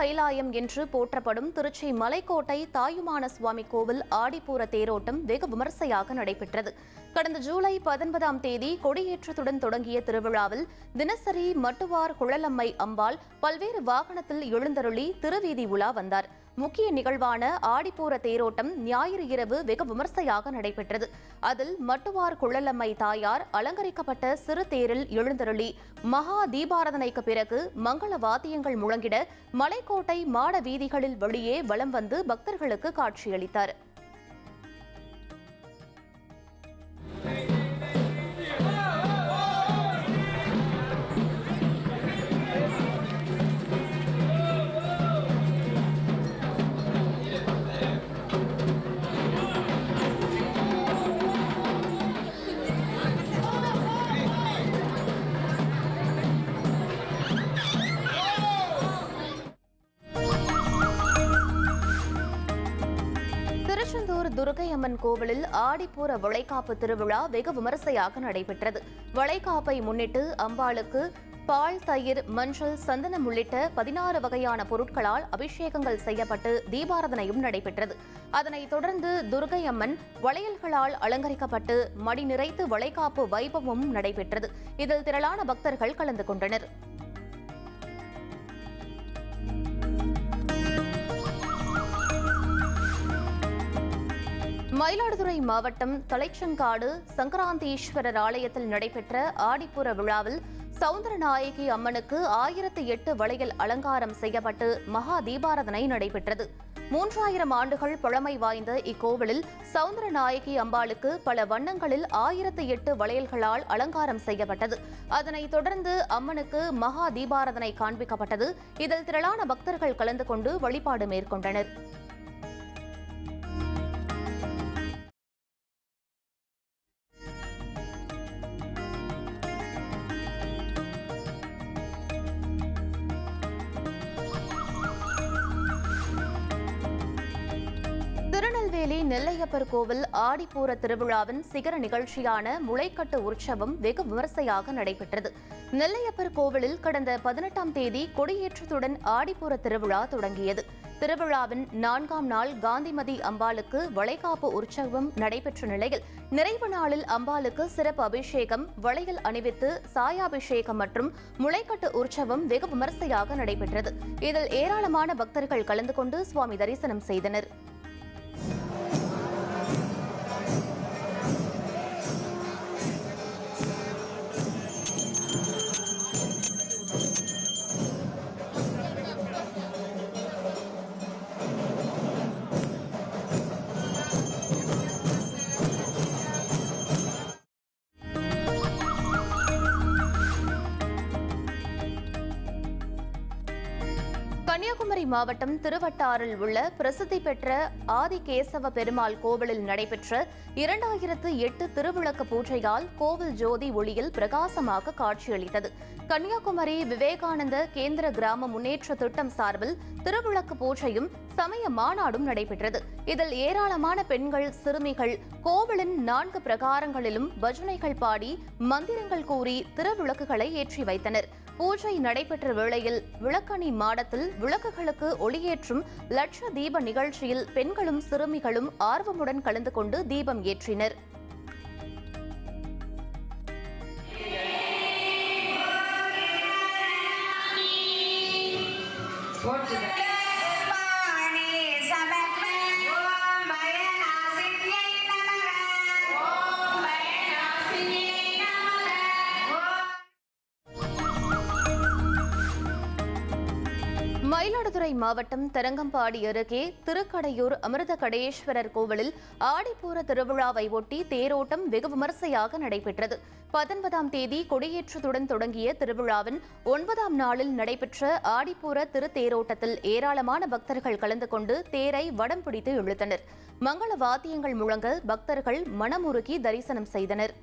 கைலாயம் என்று போற்றப்படும் திருச்சி மலைக்கோட்டை தாயுமான சுவாமி கோவில் ஆடிப்பூர தேரோட்டம் வெகு விமர்சையாக நடைபெற்றது. கடந்த ஜூலை பத்தொன்பதாம் தேதி கொடியேற்றத்துடன் தொடங்கிய திருவிழாவில் தினசரி மட்டுவார் குழலம்மை அம்பாள் பல்வேறு வாகனத்தில் எழுந்தருளி திருவீதி உலா வந்தார். முக்கிய நிகழ்வான ஆடிப்பூர தேரோட்டம் ஞாயிறு இரவு வெகு விமர்சையாக நடைபெற்றது. அதில் மட்டுவார் குழலம்மை தாயார் அலங்கரிக்கப்பட்ட சிறு தேரில் எழுந்தருளி மகா தீபாரதனைக்கு பிறகு மங்கள வாத்தியங்கள் முழங்கிட மலைக்கோட்டை மாட வீதிகளில் வெளியே வலம் வந்து பக்தர்களுக்கு காட்சியளித்தார். துர்கை அம்மன் கோவிலில் ஆடிப்பூர வளைகாப்பு திருவிழா வெகு விமரிசையாக நடைபெற்றது. வளைகாப்பை முன்னிட்டு அம்பாளுக்கு பால் தயிர் மஞ்சள் சந்தனம் உள்ளிட்ட பதினாறு வகையான பொருட்களால் அபிஷேகங்கள் செய்யப்பட்டு தீபாரதனையும் நடைபெற்றது. அதனைத் தொடர்ந்து துர்கை அம்மன் வளையல்களால் அலங்கரிக்கப்பட்டு மடி நிறைத்து வளைகாப்பு வைபவமும் நடைபெற்றது. இதில் திரளான பக்தர்கள் கலந்து கொண்டனர். மயிலாடுதுறை மாவட்டம் தலைச்சங்காடு சங்கராந்தீஸ்வரர் ஆலயத்தில் நடைபெற்ற ஆடிப்புற விழாவில் சவுந்தரநாயகி அம்மனுக்கு ஆயிரத்து எட்டு வளையல் அலங்காரம் செய்யப்பட்டு மகா தீபாரதனை நடைபெற்றது. மூன்றாயிரம் ஆண்டுகள் பழமை வாய்ந்த இக்கோவிலில் சவுந்தரநாயகி அம்பாளுக்கு பல வண்ணங்களில் ஆயிரத்து எட்டு வளையல்களால் அலங்காரம் செய்யப்பட்டது. அதனைத் தொடர்ந்து அம்மனுக்கு மகா தீபாரதனை காண்பிக்கப்பட்டது. இதில் திரளான பக்தர்கள் கலந்து கொண்டு வழிபாடு மேற்கொண்டனர். திருநெல்வேலி நெல்லையப்பர் கோவில் ஆடிப்பூர திருவிழாவின் சிகர நிகழ்ச்சியான முளைக்கட்டு உற்சவம் வெகு விமர்சையாக நடைபெற்றது. நெல்லையப்பர் கோவிலில் கடந்த பதினெட்டாம் தேதி கொடியேற்றத்துடன் ஆடிப்பூர திருவிழா தொடங்கியது. திருவிழாவின் நான்காம் நாள் காந்திமதி அம்பாளுக்கு வளைகாப்பு உற்சவம் நடைபெற்ற நிலையில் நிறைவு நாளில் அம்பாளுக்கு சிறப்பு அபிஷேகம் வளையல் அணிவித்து சாயாபிஷேகம் மற்றும் முளைக்கட்டு உற்சவம் வெகு விமர்சையாக நடைபெற்றது. இதில் ஏராளமான பக்தர்கள் கலந்து கொண்டு சுவாமி தரிசனம் செய்தனர். கன்னியாகுமரி மாவட்டம் திருவட்டாறில் உள்ள பிரசித்தி பெற்ற ஆதிகேசவ பெருமாள் கோவிலில் நடைபெற்ற இரண்டாயிரத்து எட்டு திருவிளக்கு பூஜையால் கோவில் ஜோதி ஒளியில் பிரகாசமாக காட்சியளித்தது. கன்னியாகுமரி விவேகானந்த கேந்திர கிராம முன்னேற்ற திட்டம் சார்பில் திருவிளக்கு பூஜையும் சமய மாநாடும் நடைபெற்றது. இதில் ஏராளமான பெண்கள் சிறுமிகள் கோவிலின் நான்கு பிரகாரங்களிலும் பஜனைகள் பாடி மந்திரங்கள் கூறி திருவிளக்குகளை ஏற்றி வைத்தனர். பூஜை நடைபெற்ற வேளையில் விளக்கணி மாடத்தில் விளக்குகளுக்கு ஒளியேற்றும் லட்ச தீப நிகழ்ச்சியில் பெண்களும் சிறுமிகளும் ஆர்வமுடன் கலந்து கொண்டு தீபம் ஏற்றினர். What மயிலாடுதுறை மாவட்டம் தரங்கம்பாடி அருகே திருக்கடையூர் அமிர்த கடேஸ்வரர் கோவிலில் ஆடிப்பூர திருவிழாவை ஒட்டி தேரோட்டம் வெகு விமர்சையாக நடைபெற்றது. பத்தொன்பதாம் தேதி கொடியேற்றத்துடன் தொடங்கிய திருவிழாவின் ஒன்பதாம் நாளில் நடைபெற்ற ஆடிப்பூர திருத்தேரோட்டத்தில் ஏராளமான பக்தர்கள் கலந்து கொண்டு தேரை வடம் பிடித்து இழுத்தனர். மங்கள வாத்தியங்கள் முழங்க பக்தர்கள் மனமுருகி தரிசனம் செய்தனர்.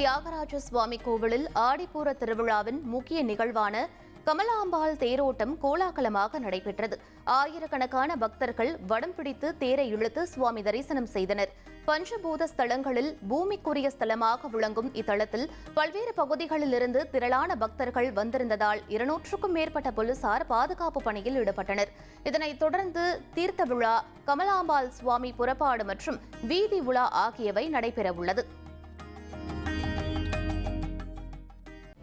தியாகராஜ சுவாமி கோவிலில் ஆடிப்பூர திருவிழாவின் முக்கிய நிகழ்வான கமலாம்பாள் தேரோட்டம் கோலாகலமாக நடைபெற்றது. ஆயிரக்கணக்கான பக்தர்கள் வடம் பிடித்து தேரை இழுத்து சுவாமி தரிசனம் செய்தனர். பஞ்சபூத ஸ்தலங்களில் பூமிக்குரிய ஸ்தலமாக விளங்கும் இத்தலத்தில் பல்வேறு பகுதிகளிலிருந்து திரளான பக்தர்கள் வந்திருந்ததால் இருநூற்றுக்கும் மேற்பட்ட போலீசார் பாதுகாப்பு பணியில் ஈடுபட்டனர். இதனைத் தொடர்ந்து தீர்த்த விழா கமலாம்பாள் சுவாமி புறப்பாடு மற்றும் வீதி உலா ஆகியவை நடைபெறவுள்ளது.